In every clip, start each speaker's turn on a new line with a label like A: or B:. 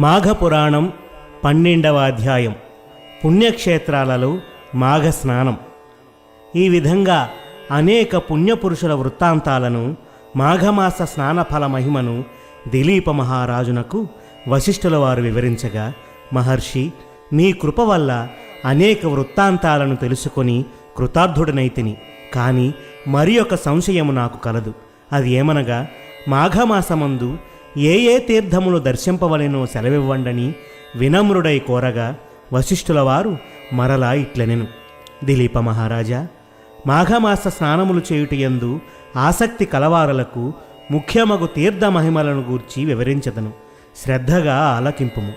A: మాఘపురాణం పన్నెండవ అధ్యాయం పుణ్యక్షేత్రాలలో మాఘ స్నానం ఈ విధంగా అనేక పుణ్యపురుషుల వృత్తాంతాలను మాఘమాస స్నాన ఫల మహిమను దిలీప మహారాజునకు వశిష్ఠుల వారు వివరించగా మహర్షి మీ కృప వల్ల అనేక వృత్తాంతాలను తెలుసుకొని కృతార్థుడనైతిని కానీ మరి ఒక సంశయము నాకు కలదు. అది ఏమనగా మాఘమాసమందు ఏ ఏ తీర్థములు దర్శింపవలెనో సెలవివ్వండని వినమ్రుడై కోరగా వశిష్ఠుల వారు మరలా ఇట్లనెను. దిలీప మహారాజా మాఘమాస స్నానములు చేయుటయందు ఆసక్తి కలవారలకు ముఖ్యమగు తీర్థ మహిమలను గూర్చి వివరించదను. శ్రద్ధగా ఆలకింపుము.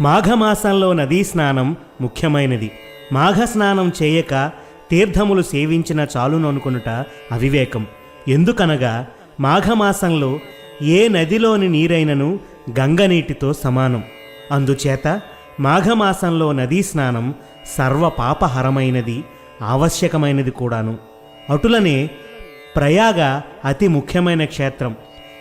A: మాఘమాసంలో నదీ స్నానం ముఖ్యమైనది. మాఘ స్నానం చేయక తీర్థములు సేవించిన చాలును అనుకొనుట అవివేకం. ఎందుకనగా మాఘమాసంలో ఏ నదిలోని నీరైనను గంగనీటితో సమానం. అందుచేత మాఘమాసంలో నదీ స్నానం సర్వ పాపహరమైనది ఆవశ్యకమైనది కూడాను. అటులనే ప్రయాగ అతి ముఖ్యమైన క్షేత్రం.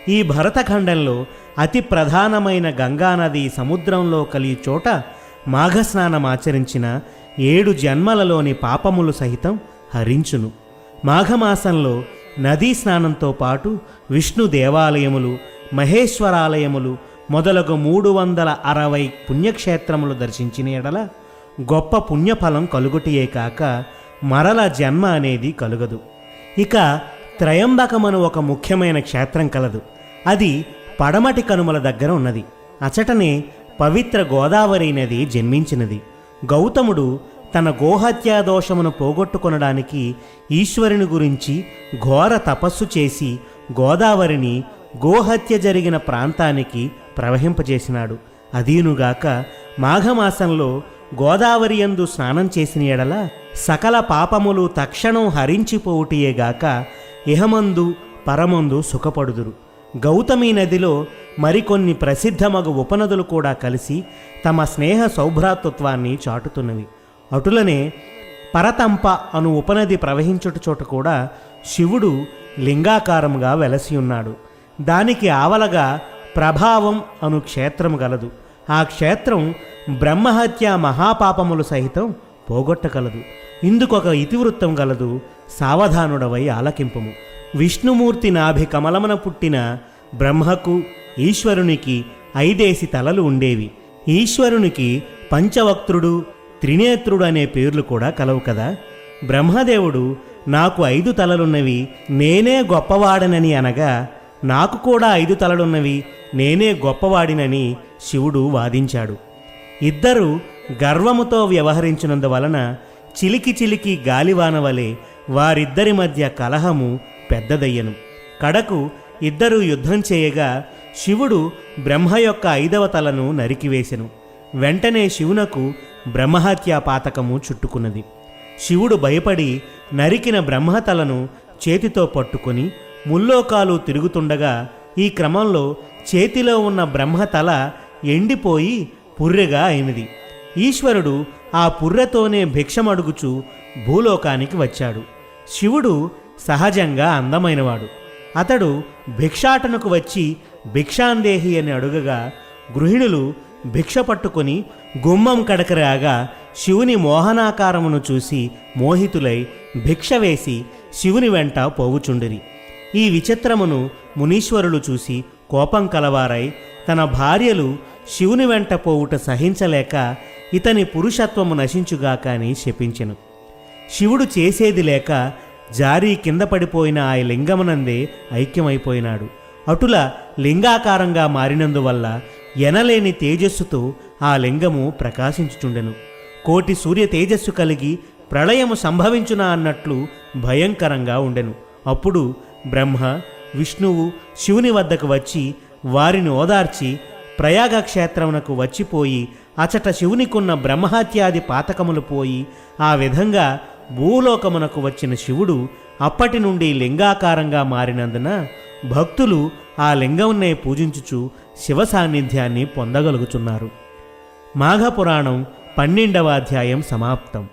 A: ఈ భరతఖండంలో అతి ప్రధానమైన గంగానది సముద్రంలో కలిగి చోట మాఘస్నానం ఆచరించిన ఏడు జన్మలలోని పాపములు సహితం హరించును. మాఘమాసంలో నదీ స్నానంతో పాటు విష్ణు దేవాలయములు మహేశ్వరాలయములు మొదలగు మూడు వందల అరవై పుణ్యక్షేత్రములు దర్శించిన ఎడల గొప్ప పుణ్యఫలం కలుగుటియే కాక మరల జన్మ అనేది కలుగదు. ఇక త్రయంబకమను ఒక ముఖ్యమైన క్షేత్రం కలదు. అది పడమటి కనుమల దగ్గర ఉన్నది. అచటనే పవిత్ర గోదావరి నది జన్మించినది. గౌతముడు తన గోహత్యా దోషమును పోగొట్టుకొనడానికి ఈశ్వరుని గురించి ఘోర తపస్సు చేసి గోదావరిని గోహత్య జరిగిన ప్రాంతానికి ప్రవహింపజేసినాడు. అదీనుగాక మాఘమాసంలో గోదావరి యందు స్నానం చేసిన ఎడల సకల పాపములు తక్షణం హరించిపోవుటియేగాక ఇహమందు పరమందు సుఖపడుదురు. గౌతమి నదిలో మరికొన్ని ప్రసిద్ధమగు ఉపనదులు కూడా కలిసి తమ స్నేహ సౌభ్రాతృత్వాన్ని చాటుతున్నవి. అటులనే పరతంప అను ఉపనది ప్రవహించుట చోట కూడా శివుడు లింగాకారముగా వెలసి ఉన్నాడు. దానికి ఆవలగా ప్రభావం అను క్షేత్రం గలదు. ఆ క్షేత్రం బ్రహ్మహత్య మహాపాపములు సహితం పోగొట్టగలదు. ఇందుకొక ఇతివృత్తం గలదు సావధానుడవై ఆలకింపము. విష్ణుమూర్తి నాభి కమలమున పుట్టిన బ్రహ్మకు ఈశ్వరునికి ఐదేసి తలలు ఉండేవి. ఈశ్వరునికి పంచవక్త్రుడు త్రినేత్రుడు అనే పేర్లు కూడా కలవు కదా? బ్రహ్మదేవుడు నాకు ఐదు తలలున్నవి నేనే గొప్పవాడనని అనగా నాకు కూడా ఐదు తలలున్నవి నేనే గొప్పవాడినని శివుడు వాదించాడు. ఇద్దరు గర్వముతో వ్యవహరించినందువలన చిలికి చిలికి గాలివాన వలె వారిద్దరి మధ్య కలహము పెద్దదయ్యను. కడకు ఇద్దరు యుద్ధం చేయగా శివుడు బ్రహ్మ యొక్క ఐదవ తలను నరికివేశెను వెంటనే శివునకు బ్రహ్మహత్యా పాతకము చుట్టుకున్నది. శివుడు భయపడి నరికిన బ్రహ్మతలను చేతితో పట్టుకొని ముల్లోకాలు తిరుగుతుండగా ఈ క్రమంలో చేతిలో ఉన్న బ్రహ్మతల ఎండిపోయి పుర్రెగా అయినది. ఈశ్వరుడు ఆ పుర్రెతోనే భిక్షమడుగుచు భూలోకానికి వచ్చాడు. శివుడు సహజంగా అందమైనవాడు. అతడు భిక్షాటనకు వచ్చి భిక్షాందేహి అని అడుగగా గృహిణులు భిక్ష పట్టుకుని గుమ్మం కడకరాగా శివుని మోహనాకారమును చూసి మోహితులై భిక్ష వేసి శివుని వెంట పోవుచుండిరి. ఈ విచిత్రమును మునీశ్వరులు చూసి కోపం కలవారై తన భార్యలు శివుని వెంట పోవుట సహించలేక ఇతని పురుషత్వము నశించుగాక అని శపించెను. శివుడు చేసేది లేక జారీ కింద పడిపోయిన ఆ లింగమునందే ఐక్యమైపోయినాడు. అటుల లింగాకారంగా మారినందువల్ల ఎనలేని తేజస్సుతో ఆ లింగము ప్రకాశించుచుండెను. కోటి సూర్య తేజస్సు కలిగి ప్రళయము సంభవించునా అన్నట్లు భయంకరంగా ఉండెను. అప్పుడు బ్రహ్మ విష్ణువు శివుని వద్దకు వచ్చి వారిని ఓదార్చి ప్రయాగ క్షేత్రమునకు వచ్చిపోయి అచట శివునికున్న బ్రహ్మహత్యాది పాతకములు పోయి ఆ విధంగా భూలోకమునకు వచ్చిన శివుడు అప్పటి నుండి లింగాకారంగా మారినందున భక్తులు ఆ లింగంనే పూజించుచు శివ సాన్నిధ్యాన్ని పొందగలుగుచున్నారు మాఘపురాణం పన్నెండవ అధ్యాయం సమాప్తం.